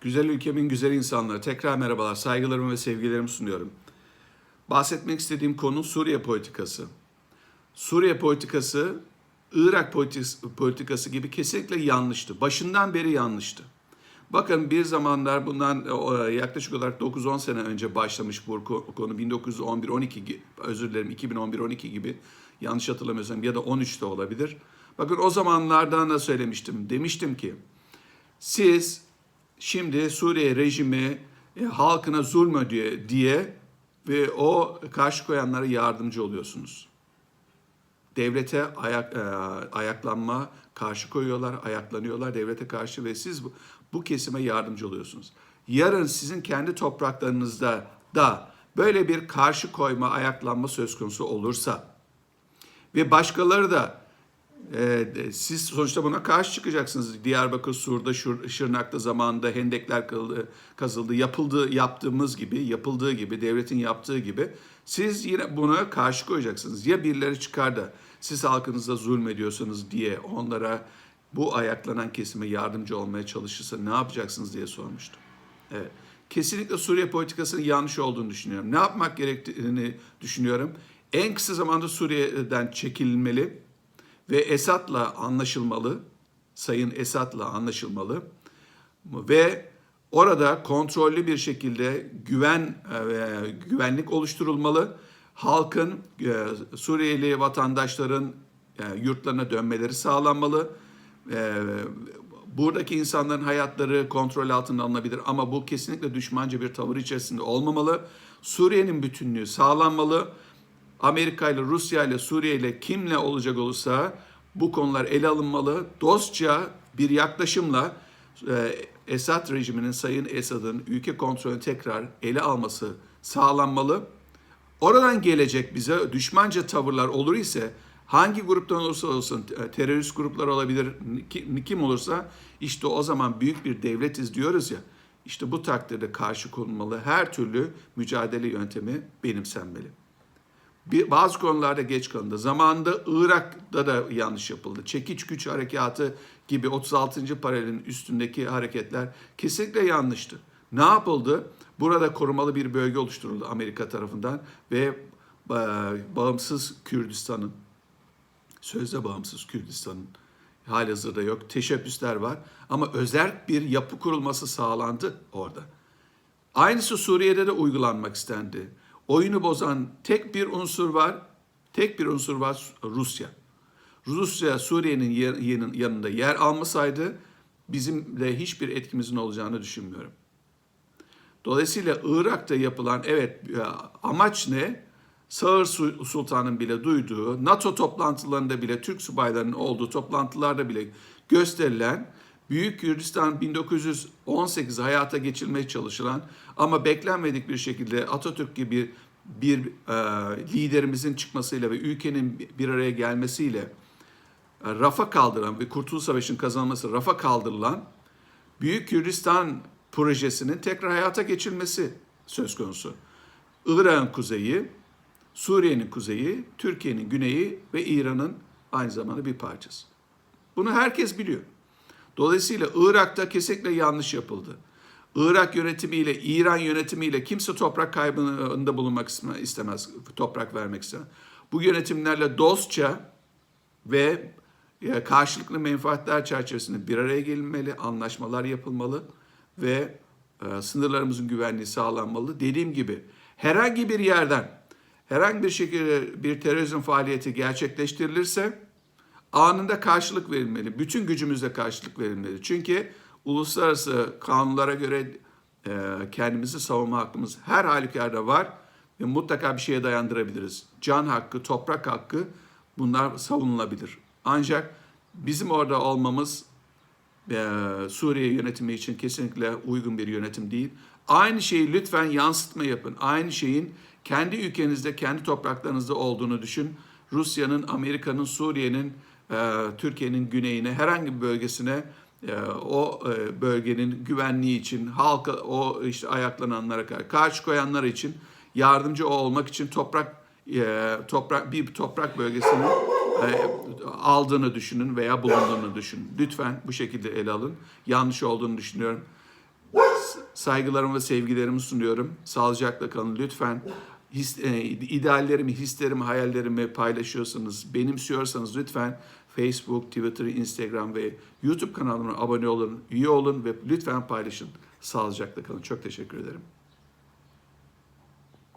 Güzel ülkemin güzel insanları. Tekrar merhabalar. Saygılarımı ve sevgilerimi sunuyorum. Bahsetmek istediğim konu Suriye politikası. Suriye politikası Irak politikası gibi kesinlikle yanlıştı. Başından beri yanlıştı. Bakın bir zamanlar bundan e, yaklaşık olarak 9-10 sene önce başlamış bu ko- konu 1911-12 gi- özür dilerim 2011-12 gibi yanlış hatırlamıyorsam ya da 13'te olabilir. Bakın o zamanlardan da söylemiştim. Demiştim ki siz şimdi Suriye rejimi e, halkına zulmediyor diye ve o karşı koyanlara yardımcı oluyorsunuz. Devlete ayak, e, ayaklanma karşı koyuyorlar, ayaklanıyorlar devlete karşı ve siz bu, bu kesime yardımcı oluyorsunuz. Yarın sizin kendi topraklarınızda da böyle bir karşı koyma, ayaklanma söz konusu olursa ve başkaları da e, siz sonuçta buna karşı çıkacaksınız. Diyarbakır, Sur'da, Şur, Şırnak'ta zamanında hendekler kazıldı, kazıldı, yapıldığı, yaptığımız gibi, yapıldığı gibi, devletin yaptığı gibi siz yine buna karşı koyacaksınız. Ya birileri çıkar da siz halkınıza zulmediyorsanız diye onlara bu ayaklanan kesime yardımcı olmaya çalışırsa ne yapacaksınız diye sormuştum. Evet. Kesinlikle Suriye politikasının yanlış olduğunu düşünüyorum. Ne yapmak gerektiğini düşünüyorum. En kısa zamanda Suriye'den çekilmeli ve Esad'la anlaşılmalı. Sayın Esad'la anlaşılmalı. Ve orada kontrollü bir şekilde güven ve güvenlik oluşturulmalı. Halkın, e, Suriyeli vatandaşların e, yurtlarına dönmeleri sağlanmalı. E, Buradaki insanların hayatları kontrol altına alınabilir ama bu kesinlikle düşmanca bir tavır içerisinde olmamalı. Suriye'nin bütünlüğü sağlanmalı. Amerika ile Rusya ile Suriye ile kimle olacak olursa bu konular ele alınmalı. Dostça bir yaklaşımla e, Esad rejiminin, Sayın Esad'ın ülke kontrolünü tekrar ele alması sağlanmalı. Oradan gelecek bize düşmanca tavırlar olur ise hangi gruptan olursa olsun e, terörist gruplar olabilir ki- kim olursa işte o zaman büyük bir devletiz diyoruz ya işte bu takdirde karşı konulmalı her türlü mücadele yöntemi benimsenmeli. Bir, bazı konularda geç kalındı. Zamanında Irak'ta da yanlış yapıldı. Çekiç güç harekatı gibi 36. paralelin üstündeki hareketler kesinlikle yanlıştı. Ne yapıldı? Burada korumalı bir bölge oluşturuldu Amerika tarafından ve e, bağımsız Kürdistan'ın, sözde bağımsız Kürdistan'ın halihazırda yok. Teşebbüsler var ama özel bir yapı kurulması sağlandı orada. Aynısı Suriye'de de uygulanmak istendi. Oyunu bozan tek bir unsur var. Tek bir unsur var Rusya. Rusya Suriye'nin yanında yer almasaydı bizim de hiçbir etkimizin olacağını düşünmüyorum. Dolayısıyla Irak'ta yapılan evet ya, amaç ne? Sağır Su- Sultan'ın bile duyduğu, NATO toplantılarında bile Türk subaylarının olduğu toplantılarda bile gösterilen Büyük Kürdistan 1918 hayata geçirmeye çalışılan ama beklenmedik bir şekilde Atatürk gibi bir e, liderimizin çıkmasıyla ve ülkenin bir araya gelmesiyle e, rafa kaldıran ve Kurtuluş Savaşı'nın kazanılması rafa kaldırılan Büyük Kürdistan projesinin tekrar hayata geçirilmesi söz konusu. Irak'ın kuzeyi, Suriye'nin kuzeyi, Türkiye'nin güneyi ve İran'ın aynı zamanda bir parçası. Bunu herkes biliyor. Dolayısıyla Irak'ta kesinlikle yanlış yapıldı. Irak yönetimiyle, İran yönetimiyle kimse toprak kaybında bulunmak istemez- toprak vermek istemez. Bu yönetimlerle dostça ve e, karşılıklı menfaatler çerçevesinde bir araya gelinmeli, anlaşmalar yapılmalı ve e, sınırlarımızın güvenliği sağlanmalı. Dediğim gibi herhangi bir yerden herhangi bir şekilde bir terörizm faaliyeti gerçekleştirilirse anında karşılık verilmeli. Bütün gücümüzle karşılık verilmeli. Çünkü uluslararası kanunlara göre e, kendimizi savunma hakkımız her halükarda var ve mutlaka bir şeye dayandırabiliriz. Can hakkı, toprak hakkı bunlar savunulabilir. Ancak bizim orada olmamız e, Suriye yönetimi için kesinlikle uygun bir yönetim değil. Aynı şeyi lütfen yansıtma yapın. Aynı şeyin kendi ülkenizde, kendi topraklarınızda olduğunu düşün. Rusya'nın, Amerika'nın, Suriye'nin, Türkiye'nin güneyine, herhangi bir bölgesine e, o e, bölgenin güvenliği için, halka, o işte ayaklananlara karşı, karşı koyanlar için yardımcı olmak için toprak e, toprak bir toprak bölgesini aldığını düşünün veya bulunduğunu düşünün. Lütfen bu şekilde ele alın. Yanlış olduğunu düşünüyorum. Saygılarımı ve sevgilerimi sunuyorum. Sağlıcakla kalın lütfen. His, e, ideallerimi, hislerimi, hayallerimi paylaşıyorsanız, benimsiyorsanız lütfen Facebook, Twitter, Instagram ve YouTube kanalıma abone olun, üye olun ve lütfen paylaşın. Sağlıcakla kalın. Çok teşekkür ederim.